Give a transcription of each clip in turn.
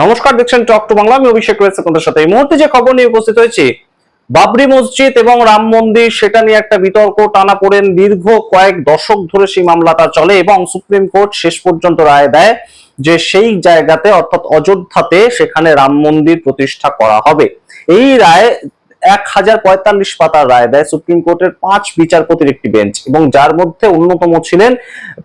নমস্কার, দেখছেন talk to Bangla আমি অভিষেক রয়েছে আপনাদের সাথে। এই মুহূর্তে যে খবর নিয়ে উপস্থিত হয়েছে, বাবরি মসজিদ এবং রাম মন্দির, সেটা নিয়ে একটা বিতর্ক টানা পড়েন দীর্ঘ কয়েক দশক ধরে সেই মামলাটা চলে এবং সুপ্রিম কোর্ট শেষ পর্যন্ত রায় দেয় যে সেই জায়গাতে, অর্থাৎ অযোধ্যাতে, সেখানে রাম মন্দির প্রতিষ্ঠা করা হবে। এই রায় এক হাজার পঁয়তাল্লিশ পাতার রায় দেয় সুপ্রিম কোর্টের পাঁচ বিচারপতির একটি বেঞ্চ এবং যার মধ্যে অন্যতম ছিলেন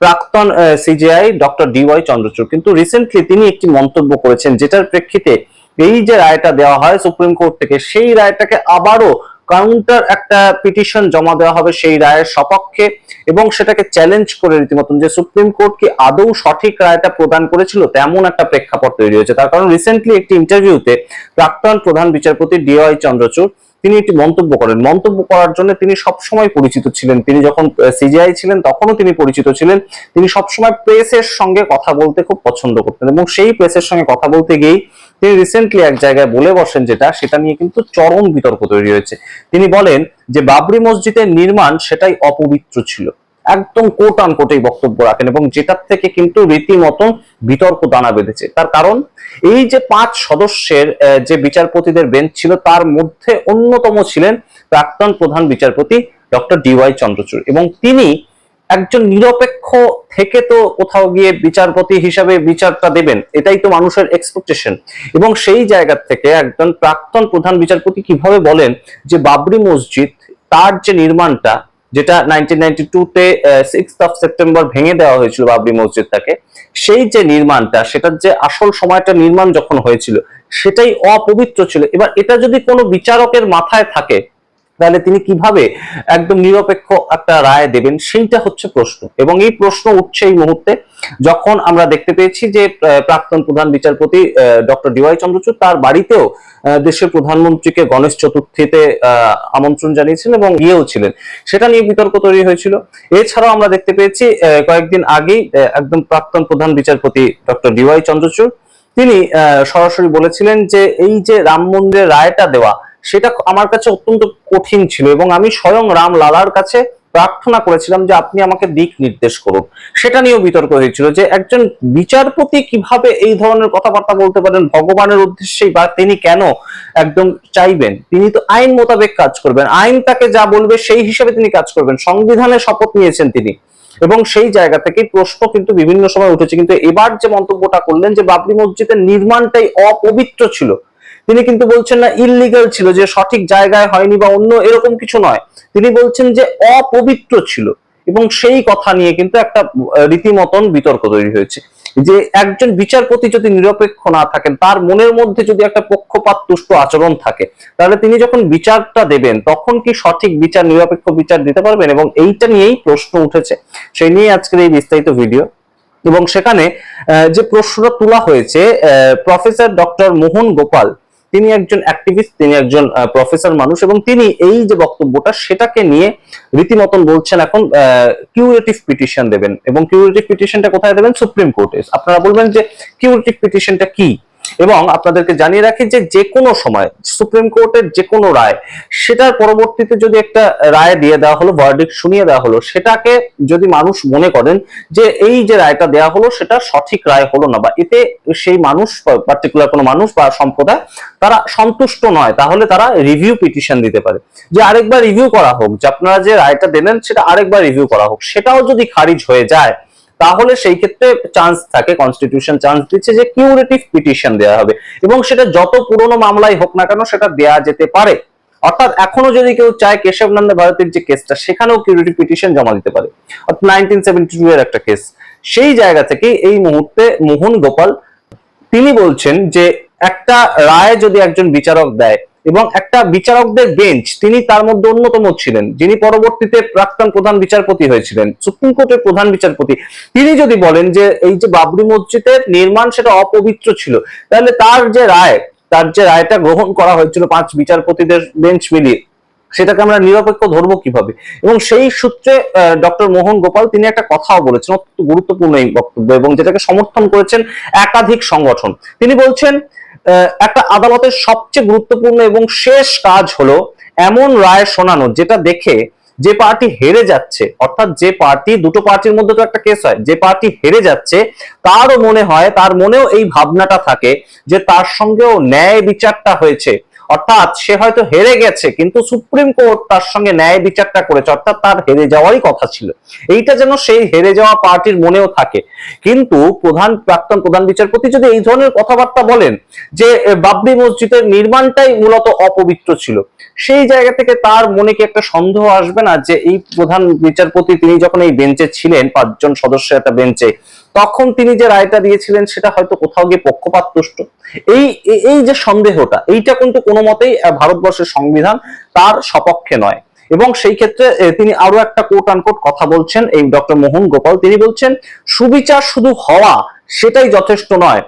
প্রাক্তন সিজিআই ডক্টর ডিওয়াই চন্দ্রচূড়। কিন্তু রিসেন্টলি তিনি একটি মন্তব্য করেছেন যেটার প্রেক্ষিতে এই যে রায়টা দেওয়া হয় সুপ্রিম কোর্ট থেকে, সেই রায়টাকে আবারও কাউন্টার একটা পিটিশন জমা দেওয়া হবে সেই রায়ের সপক্ষে এবং সেটাকে চ্যালেঞ্জ করে রীতিমতন যে সুপ্রিম কোর্ট কি আদৌ সঠিক রায়টা প্রদান করেছিল তেমন একটা প্রেক্ষাপট তৈরি হয়েছে। তার কারণ রিসেন্টলি একটি ইন্টারভিউতে প্রাক্তন প্রধান বিচারপতি ডিওয়াই চন্দ্রচূড় তিনি একটি মন্তব্য করেন। মন্তব্য করার জন্য তিনি সবসময় পরিচিত ছিলেন। তিনি যখন সিজিআই ছিলেন, তখনও তিনি পরিচিত ছিলেন। তিনি সবসময় প্রেসের সঙ্গে কথা বলতে খুব পছন্দ করতেন এবং সেই প্রেসের সঙ্গে কথা বলতে গিয়েই তিনি রিসেন্টলি এক জায়গায় বলে বসেন যেটা, সেটা নিয়ে কিন্তু চরম বিতর্ক তৈরি হয়েছে। তিনি বলেন যে, বাবরি মসজিদের নির্মাণ সেটাই অপবিত্র ছিল। একদম কোট আন কোটেই বক্তব্য রাখেন এবং যেটার থেকে কিন্তু রীতিমতো বিতর্ক দানা বেঁধেছে। তার কারণ, এই যে পাঁচ সদস্যের যে বিচারপতিদের বেঞ্চ ছিল, তার মধ্যে অন্যতম ছিলেন প্রাক্তন প্রধান বিচারপতি ডক্টর ডিওয়াই চন্দ্রচূড় এবং তিনি একজন নিরপেক্ষ থেকে তো কোথাও গিয়ে বিচারপতি হিসাবে বিচারটা দেবেন, এটাই তো মানুষের এক্সপেকটেশন এবং সেই জায়গা থেকে একজন প্রাক্তন প্রধান বিচারপতি কীভাবে বলেন যে বাবরি মসজিদ তার যে নির্মাণটা যেটা নাইনটিন সিক্স সেপ্টেম্বর ভেঙে দেওয়া হয়েছিল বাবরি মসজিদটাকে, সেই যে নির্মাণটা, সেটার যে আসল সময়টা নির্মাণ যখন হয়েছিল, সেটাই অপবিত্র ছিল। এবার এটা যদি কোনো বিচারকের মাথায় থাকে তাহলে তিনি কীভাবে একদম নিরপেক্ষ একটা রায় দেবেন সেইটা হচ্ছে প্রশ্ন। এবং এই প্রশ্ন উঠছে এই মুহূর্তে যখন আমরা দেখতে পেয়েছি যে প্রাক্তন প্রধান বিচারপতি ডক্টর ডিওয়াই চন্দ্রচূড় তার বাড়িতেও দেশের প্রধানমন্ত্রীকে গণেশ চতুর্থীতে আমন্ত্রণ জানিয়েছিলেন এবং গিয়েও ছিলেন। সেটা নিয়ে বিতর্ক তৈরি হয়েছিল। এছাড়াও আমরা দেখতে পেয়েছি কয়েকদিন আগেই একদম প্রাক্তন প্রধান বিচারপতি ডক্টর ডিওয়াই চন্দ্রচূড়, তিনি সরাসরি বলেছিলেন যে, এই যে রাম মন্দিরের রায়টা দেওয়া সেটা আমার কাছে অত্যন্ত কঠিন ছিল এবং আমি স্বয়ং রাম লালার কাছে প্রার্থনা করেছিলাম যে আপনি আমাকে দিক নির্দেশ করুন। সেটা নিয়েও বিতর্ক হয়েছিল যে একজন বিচারপতি কীভাবে এই ধরনের কথাবার্তা বলতে পারেন? ভগবানের উদ্দেশ্যেই বা তিনি কেন একদম চাইবেন? তিনি তো আইন মোতাবেক কাজ করবেন। আইন তাকে যা বলবে সেই হিসেবে তিনি কাজ করবেন। সংবিধানের শপথ নিয়েছেন তিনি। এবং সেই জায়গা থেকে প্রশ্ন কিন্তু বিভিন্ন সময় উঠেছে। কিন্তু এবার যে মন্তব্যটা করলেন যে বাবরি মসজিদের নির্মাণটাই অপবিত্র ছিল। তিনি কিন্তু বলছেন না ইললিগাল ছিল, যে সঠিক জায়গায় হয়নি বা অন্য এরকম কিছু নয়। তিনি বলছেন যে অপবিত্র ছিল এবং সেই কথা নিয়ে কিন্তু একটা রীতিমতন বিতর্ক তৈরি হয়েছে। যে একজন বিচারপতি যদি নিরপেক্ষ না থাকেন, তার মনের মধ্যে যদি একটা পক্ষপাত, তুষ্ট আচরণ থাকে, তাহলে তিনি যখন বিচারটা দেবেন, তখন কি সঠিক বিচার, নিরপেক্ষ বিচার দিতে পারবেন? এবং এইটা নিয়েই প্রশ্ন উঠেছে। সেই নিয়ে আজকের এই বিস্তারিত ভিডিও। এবং সেখানে যে প্রশ্নটা তোলা হয়েছে প্রফেসর ডক্টর মোহন গোপাল তিনি একজন অ্যাক্টিভিস্ট তিনি একজন প্রফেসর মানুষ এবং তিনি এই যে বক্তব্যটা সেটাকে নিয়ে রীতিমতন বলছেন এখন কিউরেটিভ পিটিশন দেবেন এবং কিউরেটিভ পিটিশনটা কোথায় দেবেন? সুপ্রিম কোর্টে আপনারা বলবেন যে কিউরেটিভ পিটিশনটা কি? এবং আপনাদেরকে জানিয়ে রাখি যে যে কোনো সময় সুপ্রিম কোর্টের যে কোনো রায়, সেটার পরবর্তীতে যদি একটা রায় দিয়ে দেওয়া হলো ভার্ডিক্ট শুনিয়ে দেওয়া হলো, সেটাকে যদি মানুষ মনে করেন যে এই যে রায়টা দেওয়া হলো, সেটা সঠিক রায় হলো না বা এতে সেই মানুষ পার্টিকুলার কোনো মানুষ বা সম্প্রদায় তারা সন্তুষ্ট নয়, তাহলে তারা রিভিউ পিটিশন দিতে পারে। যে আরেকবার রিভিউ করা হোক, যে আপনারা যে রায়টা দিলেন সেটা আরেকবার রিভিউ করা হোক, সেটাও যদি খারিজ হয়ে যায় তাহলে সেই ক্ষেত্রে চান্স থাকে কনস্টিটিউশন চান্স দিচ্ছে যে কিউরেটিভ পিটিশন দেওয়া হবে। এবং সেটা যত পুরনো মামলাই হোক না কেন সেটা দেয়া যেতে পারে। অর্থাৎ এখনও যদি কেউ চায় কেশব নন্দা ভারতের যে কেসটা সেখানেও কিউরেটিভ পিটিশন জমা দিতে পারে। অর্থাৎ নাইনটিন সেভেন্টি টু এর একটা কেস সেই জায়গা থেকে এই মুহূর্তে মোহন গোপাল, তিনি বলছেন যে একটা রায় যদি একজন বিচারক দেয় এবং একটা বিচারকদের বেঞ্চ, তিনি তার মধ্যে অন্যতম ছিলেন, যিনি পরবর্তীতে প্রাক্তন প্রধান বিচারপতি হয়েছিলেন, সুপ্রিম কোর্টের প্রধান বিচারপতি। তিনি যদি বলেন যে এই যে বাবরি মসজিদের নির্মাণ সেটা অপবিত্র ছিল, তাহলে তার যে রায়, তার যে রায়টা গ্রহণ করা হয়েছিল পাঁচ বিচারপতিদের বেঞ্চ মিলিয়ে, সেটাকে আমরা নিরপেক্ষ ধরবো কীভাবে? এবং সেই সূত্রে ডক্টর মোহন গোপাল তিনি একটা কথাও বলেছেন, অত্যন্ত গুরুত্বপূর্ণ এই বক্তব্য, এবং যেটাকে সমর্থন করেছেন একাধিক সংগঠন। তিনি বলছেন একটা আদালতের সবচেয়ে গুরুত্বপূর্ণ এবং শেষ কাজ হলো এমন রায় শোনানো, যেটা দেখে যে পার্টি হেরে যাচ্ছে, অর্থাৎ যে পার্টি, দুটো পার্টির মধ্যে তো একটা কেস হয়, যে পার্টি হেরে যাচ্ছে, তারও মনে হয়, তার মনেও এই ভাবনাটা থাকে যে তার সঙ্গেও ন্যায় বিচারটা হয়েছে। অর্থাৎ সে হয়তো হেরে গেছে, কিন্তু সুপ্রিম কোর্ট তার সঙ্গে ন্যায় বিচারটা করেছে, অর্থাৎ তার হেরে যাওয়ারই কথা ছিল। এইটা যেন সেই হেরে যাওয়া পার্টির মনেও থাকে। কিন্তু প্রধান প্রাক্তন প্রধান বিচারপতি যদি এই ধরনের কথাবার্তা বলেন, যে বাবরি মসজিদের নির্মাণটাই মূলত অপবিত্র ছিল, সেই জায়গা থেকে তার মনে কি একটা সন্দেহ আসবে না যে, এই প্রধান বিচারপতি তিনি যখন এই বেঞ্চে ছিলেন, পাঁচজন সদস্য একটা বেঞ্চে তখন তিনি যে রায়টা দিয়েছিলেন, সেটা হয়তো কোথাও গিয়ে পক্ষপাত তুষ্ট। এই, এই- যে সন্দেহটা, এইটা কিন্তু কোনো মতেই ভারতবর্ষের সংবিধান তার সপক্ষে নয়। এবং সেই ক্ষেত্রে তিনি আরও একটা কোট আনকোট কথা বলছেন, এই ডক্টর মোহন গোপাল। তিনি বলছেন, সুবিচার শুধু হওয়া সেটাই যথেষ্ট নয়।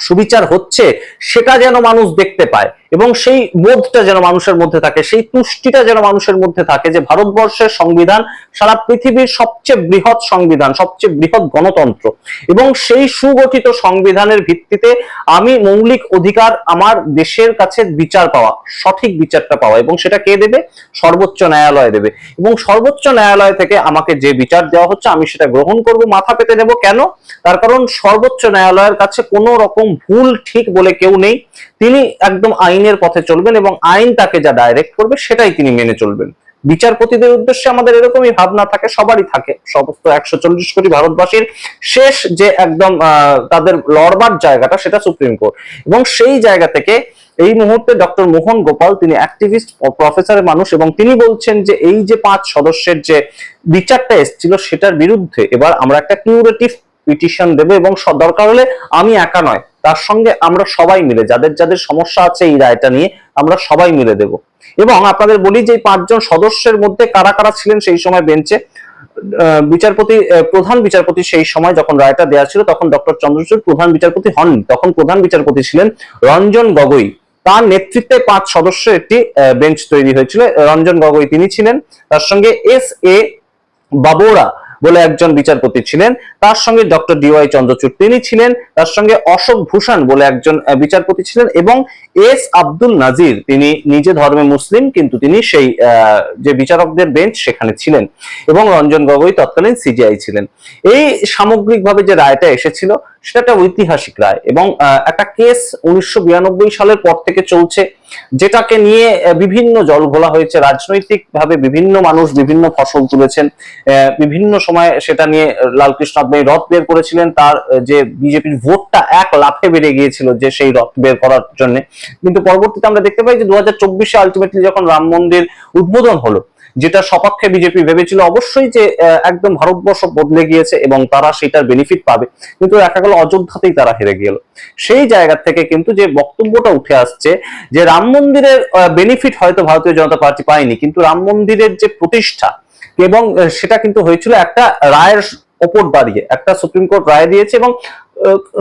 সুবিচার হচ্ছে, সেটা যেন মানুষ দেখতে পায়। এবং সেই বোধটা যেন মানুষের মধ্যে থাকে, সেই তুষ্টিটা যেন মানুষের মধ্যে থাকে যে ভারতবর্ষের সংবিধান সারা পৃথিবীর সবচেয়ে বৃহৎ সংবিধান, সবচেয়ে বৃহৎ গণতন্ত্র। এবং সেই সুগঠিত সংবিধানের ভিত্তিতে আমি মৌলিক অধিকার আমার দেশের কাছে বিচার পাওয়া, সঠিক বিচারটা পাওয়া, এবং সেটা কে দেবে? সর্বোচ্চ ন্যায়ালয় দেবে। এবং সর্বোচ্চ ন্যায়ালয় থেকে আমাকে যে বিচার দেওয়া হচ্ছে, আমি সেটা গ্রহণ করব, মাথা পেতে নেব কেন? তার কারণ সর্বোচ্চ ন্যায়ালয়ের কাছে কোনো রকম ভুল ঠিক বলে কেউ নেই। তিনি একদম আইনের পথে চলবেন এবং আইন তাকে যা ডাইরেক্ট করবে সেটাই তিনি মেনে চলবেন। বিচারপতিদের উদ্দেশ্যে আমাদের এরকমই ভাবনা থাকে, সবারই থাকে। সমস্ত একশো চল্লিশ কোটি ভারতবাসীর শেষ যে একদম তাদের লড়বার জায়গাটা সেটা সুপ্রিম কোর্ট। এবং সেই জায়গা থেকে এই মুহূর্তে ডক্টর মোহন গোপাল তিনি অ্যাক্টিভিস্ট প্রফেসরের মানুষ এবং তিনি বলছেন যে এই যে পাঁচ সদস্যের যে বিচারটা এসেছিল সেটার বিরুদ্ধে এবার আমরা একটা কিউরেটিভ পিটিশন দেবো এবং দরকার হলে আমি একা নয় তার সঙ্গে আমরা সবাই মিলে, যাদের যাদের সমস্যা আছে এই রায়টা নিয়ে আমরা সবাই মিলে দেব। এবং আপনাদের বলি যে পাঁচজন সদস্যের মধ্যে কারা কারা ছিলেন সেই সময় বেঞ্চে বিচারপতি প্রধান বিচারপতি সেই সময় যখন রায়টা দেওয়া ছিল, তখন ডক্টর চন্দ্রচূড় প্রধান বিচারপতি হননি। তখন প্রধান বিচারপতি ছিলেন রঞ্জন গগৈ। তার নেতৃত্বে পাঁচ সদস্যের একটি বেঞ্চ তৈরি হয়েছিল। রঞ্জন গগৈ তিনি ছিলেন। তার সঙ্গে এস এ বাবোরা বলে একজন বিচারপতি ছিলেন। তার সঙ্গে ডক্টর ডিওয়াই চন্দ্রচূড় তিনি ছিলেন। তার সঙ্গে অশোক ভূষণ বলে একজন বিচারপতি ছিলেন এবং এস আব্দুল নাজির তিনি নিজে ধর্মে মুসলিম, কিন্তু তিনি সেই যে বিচারকদের বেঞ্চ সেখানে ছিলেন এবং রঞ্জন গগৈ তৎকালীন সিজিআই ছিলেন। এই সামগ্রিকভাবে যে রায়টা এসেছিল সেটা একটা ঐতিহাসিক রায় এবং একটা কেস উনিশশো বিরানব্বই সালের পর থেকে চলছে, যেটাকে নিয়ে বিভিন্ন জল ঘোলা হয়েছে রাজনৈতিক ভাবে বিভিন্ন মানুষ বিভিন্ন ফসল তুলেছেন বিভিন্ন সময় সেটা নিয়ে লালকৃষ্ণ আদবানি রথ বের করেছিলেন, তার যে বিজেপির ভোটটা এক লাফে বেড়ে গিয়েছিল যে সেই রথ বের করার জন্য। কিন্তু পরবর্তীতে আমরা দেখতে পাই যে দু হাজার চব্বিশে আলটিমেটলি যখন রাম মন্দির উদ্বোধন হলো যেটা সপক্ষে বিজেপি ভেবেছিল অবশ্যই যে একদম ভারতবর্ষ বদলে গিয়েছে এবং তারা সেটার বেনিফিট পাবে। কিন্তু দেখা গেল অযোধ্যাতেই তারা হেরে গেল। সেই জায়গা থেকে কিন্তু যে বক্তব্যটা উঠে আসছে যে, রাম মন্দিরের বেনিফিট হয়তো ভারতীয় জনতা পার্টি পায়নি, কিন্তু রাম মন্দিরের যে প্রতিষ্ঠা এবং সেটা কিন্তু হয়েছিল একটা রায়ের ওপর দাঁড়িয়ে, একটা সুপ্রিম কোর্ট রায় দিয়েছে এবং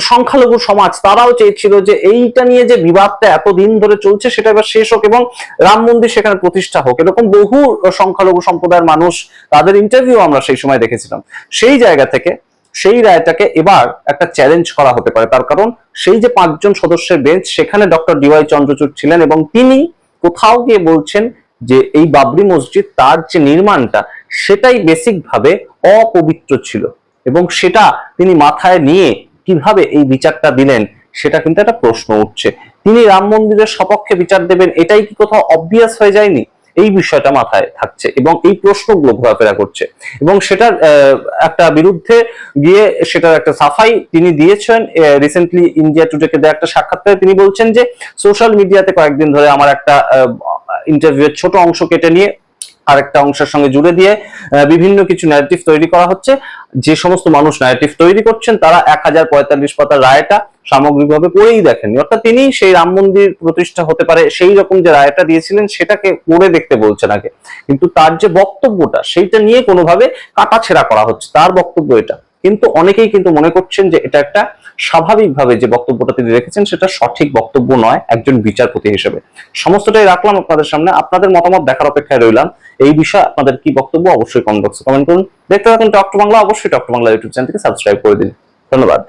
সংখ্যালঘু সমাজ, তারাও চেয়েছিল যে এইটা নিয়ে যে বিবাদটা এতদিন ধরে চলছে সেটা এবার শেষ হোক এবং রাম মন্দির সেখানে প্রতিষ্ঠা হোক। এরকম বহু সংখ্যালঘু সম্প্রদায়ের মানুষ তাদের ইন্টারভিউ আমরা সেই সময় দেখেছিলাম। সেই জায়গা থেকে সেই রায়টাকে এবার একটা চ্যালেঞ্জ করা হতে পারে। তার কারণ সেই যে পাঁচজন সদস্যের বেঞ্চ সেখানে ডক্টর ডিওয়াই চন্দ্রচূড় ছিলেন এবং তিনি কোথাও গিয়ে বলছেন যে এই বাবরি মসজিদ তার যে নির্মাণটা, সেটাই বেসিক ভাবে অপবিত্র ছিল এবং সেটা তিনি মাথায় নিয়ে কীভাবে এই বিচারটা দিলেন সেটা কিন্তু একটা প্রশ্ন উঠছে। তিনি রাম মন্দিরের সপক্ষে বিচার দেবেন, এটাই কি কোথাও অবভিয়াস হয়ে যায়নি? এই বিষয়টা মাথায় থাকছে এবং এই প্রশ্নগুলো ঘোরাফেরা করছে। এবং সেটার একটা বিরুদ্ধে গিয়ে সেটার একটা সাফাই তিনি দিয়েছেন। রিসেন্টলি ইন্ডিয়া টুডেকে দেওয়া একটা সাক্ষাৎকারে তিনি বলছেন যে সোশ্যাল মিডিয়াতে কয়েকদিন ধরে আমার একটা ইন্টারভিউ এর ছোট অংশ কেটে নিয়ে আরেকটা অংশের সঙ্গে জুড়ে দিয়ে বিভিন্ন কিছু ন্যারেটিভ তৈরি করা হচ্ছে। যে সমস্ত মানুষ ন্যারেটিভ তৈরি করছেন, তারা এক হাজার পঁয়তাল্লিশ পাতার রায়টা সামগ্রিকভাবে পড়েই দেখেননি। অর্থাৎ তিনি সেই রাম মন্দির প্রতিষ্ঠা হতে পারে, সেই রকম যে রায়টা দিয়েছিলেন, সেটাকে পড়ে দেখতে বলছেন আগে। কিন্তু তার যে বক্তব্যটা, সেইটা নিয়ে কোনোভাবে কাটাছেড়া করা হচ্ছে। তার বক্তব্য এটা। কিন্তু অনেকেই কিন্তু মনে করছেন যে এটা একটা স্বাভাবিকভাবে যে বক্তব্যটা তিনি রেখেছেন, সেটা সঠিক বক্তব্য নয় একজন বিচারপতি হিসেবে। সমস্তটাই রাখলাম আপনাদের সামনে। আপনাদের মতামত দেখার অপেক্ষায় রইলাম। এই বিষয়ে আপনাদের কি বক্তব্য অবশ্যই কমেন্ট বক্সে কমেন্ট করুন। দেখতে থাকুন টক বাংলা অবশ্যই টক বাংলা ইউটিউব চ্যানেলকে সাবস্ক্রাইব করে দিন। ধন্যবাদ।